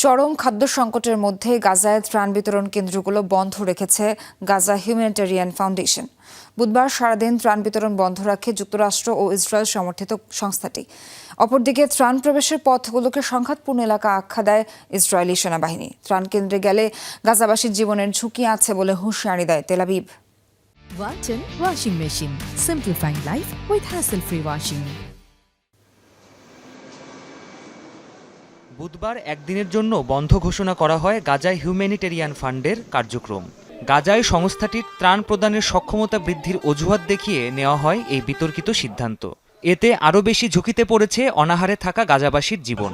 চরম খাদ্য সংকটের মধ্যে গাজায় ত্রাণ বিতরণ কেন্দ্রগুলো বন্ধ রেখেছে গাজা হিউম্যানিটেরিয়ান ফাউন্ডেশন বুধবার সারাদিন ত্রাণ বিতরণ বন্ধ রাখে যুক্তরাষ্ট্র ও ইসরায়েল সমর্থিত সংস্থাটি অপরদিকে ত্রাণ প্রবেশের পথগুলোকে সংঘাতপূর্ণ এলাকা আখ্যা দেয় ইসরায়েলি সেনাবাহিনী ত্রাণ কেন্দ্রে গেলে গাজাবাসীর জীবনের ঝুঁকি আছে বলে হুঁশিয়ারি দেয় তেলাবিব Washing Machine. Simplifying life with hassle-free washing. বুধবার একদিনের জন্য বন্ধ ঘোষণা করা হয় গাজায় হিউম্যানিটেরিয়ান ফান্ডের কার্যক্রম। গাজায় সংস্থাটির ত্রাণ প্রদানের সক্ষমতা বৃদ্ধির অজুহাত দেখিয়ে নেওয়া হয় এই বিতর্কিত সিদ্ধান্ত। এতে আরও বেশি ঝুঁকিতে পড়েছে অনাহারে থাকা গাজাবাসীর জীবন।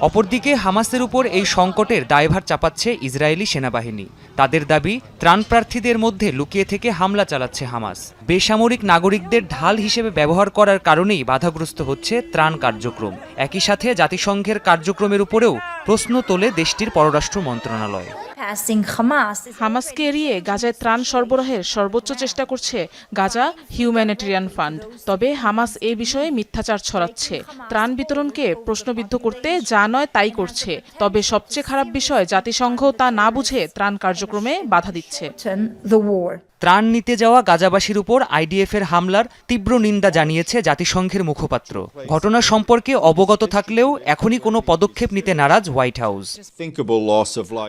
অপরদিকে হামাসের উপর এই সংকটের দায়ভার চাপাচ্ছে ইসরায়েলি সেনাবাহিনী। তাদের দাবি, ত্রাণ প্রার্থীদের মধ্যে লুকিয়ে থেকে হামলা চালাচ্ছে হামাস। বেসামরিক নাগরিকদের ঢাল হিসেবে ব্যবহার করার কারণেই বাধাগ্রস্ত হচ্ছে ত্রাণ কার্যক্রম। একই সাথে জাতিসংঘের কার্যক্রমের উপরেও প্রশ্ন তোলে দেশটির পররাষ্ট্র মন্ত্রণালয়. হামাসকে এড়িয়ে গাজায় ত্রাণ সরবরাহের সর্বোচ্চ চেষ্টা করছে গাজা হিউম্যানিটেরিয়ান ফান্ড তবে হামাস এ বিষয়ে মিথ্যাচার ছড়াচ্ছে। ত্রাণ বিতরণকে প্রশ্নবিদ্ধ করতে যা নয় তাই করছে। তবে সবচেয়ে খারাপ বিষয় জাতিসংঘ তা না বুঝে ত্রাণ কার্যক্রমে বাধা দিচ্ছে. ত্রাণ নিতে যাওয়া গাজাবাসীর উপর আইডিএফের হামলার তীব্র নিন্দা জানিয়েছে জাতিসংঘের মুখপাত্র। ঘটনা সম্পর্কে অবগত থাকলেও এখনই কোনো পদক্ষেপ নিতে নারাজ হোয়াইট হাউস.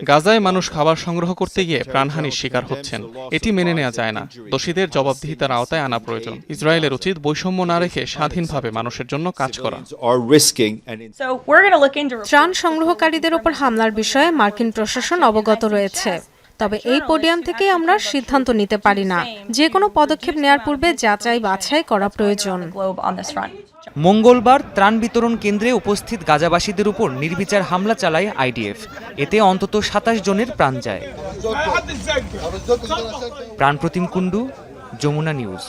গাজায় মানুষ খাবার সংগ্রহ করতে গিয়ে প্রাণহানির শিকার হচ্ছেন। এটি মেনে নেওয়া যায় না। দোষীদের জবাবদিহিতার আওতায় আনা প্রয়োজন। ইসরায়েলের উচিত বৈষম্য না রেখে স্বাধীনভাবে মানুষের জন্য কাজ করা। ত্রাণ সংগ্রহকারীদের ওপর হামলার বিষয়ে মার্কিন প্রশাসন অবগত রয়েছে। তবে এই পোডিয়াম থেকে আমরা সিদ্ধান্ত নিতে পারি না। যে কোনো পদক্ষেপ নেয়ার পূর্বে যাচাই বাছাই করা প্রয়োজন. মঙ্গলবার ত্রাণ বিতরণ কেন্দ্রে উপস্থিত গাজাবাসীদের উপর নির্বিচার হামলা চালায় আইডিএফ। এতে অন্তত সাতাশ জনের প্রাণ যায়। প্রাণ প্রতিম কুণ্ডু যমুনা নিউজ।